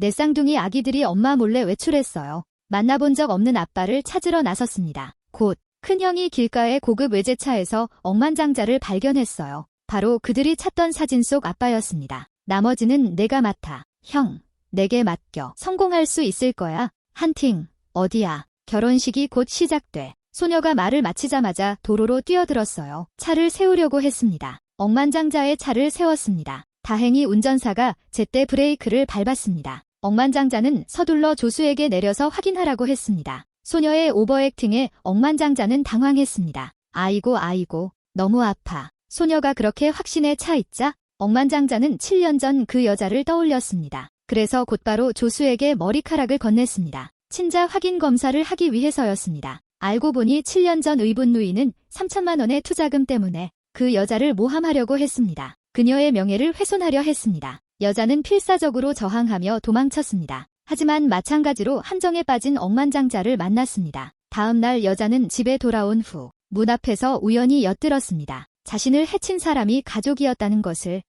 내 쌍둥이 아기들이 엄마 몰래 외출했어요. 만나본 적 없는 아빠를 찾으러 나섰습니다. 곧 큰형이 길가의 고급 외제차에서 억만장자를 발견했어요. 바로 그들이 찾던 사진 속 아빠였습니다. 나머지는 내가 맡아. 형, 내게 맡겨. 성공할 수 있을 거야. 한팅, 어디야. 결혼식이 곧 시작돼. 소녀가 말을 마치자마자 도로로 뛰어들었어요. 차를 세우려고 했습니다. 억만장자의 차를 세웠습니다. 다행히 운전사가 제때 브레이크를 밟았습니다. 억만장자는 서둘러 조수에게 내려서 확인하라고 했습니다. 소녀의 오버액팅에 억만장자는 당황했습니다. 아이고 아이고 너무 아파. 소녀가 그렇게 확신에 차 있자 억만장자는 7년 전 그 여자를 떠올렸습니다. 그래서 곧바로 조수에게 머리카락을 건넸습니다. 친자 확인 검사를 하기 위해서였습니다. 알고 보니 7년 전 의붓 누이는 3천만 원의 투자금 때문에 그 여자를 모함하려고 했습니다. 그녀의 명예를 훼손하려 했습니다. 여자는 필사적으로 저항하며 도망쳤습니다. 하지만 마찬가지로 함정에 빠진 억만장자를 만났습니다. 다음 날 여자는 집에 돌아온 후 문 앞에서 우연히 엿들었습니다. 자신을 해친 사람이 가족이었다는 것을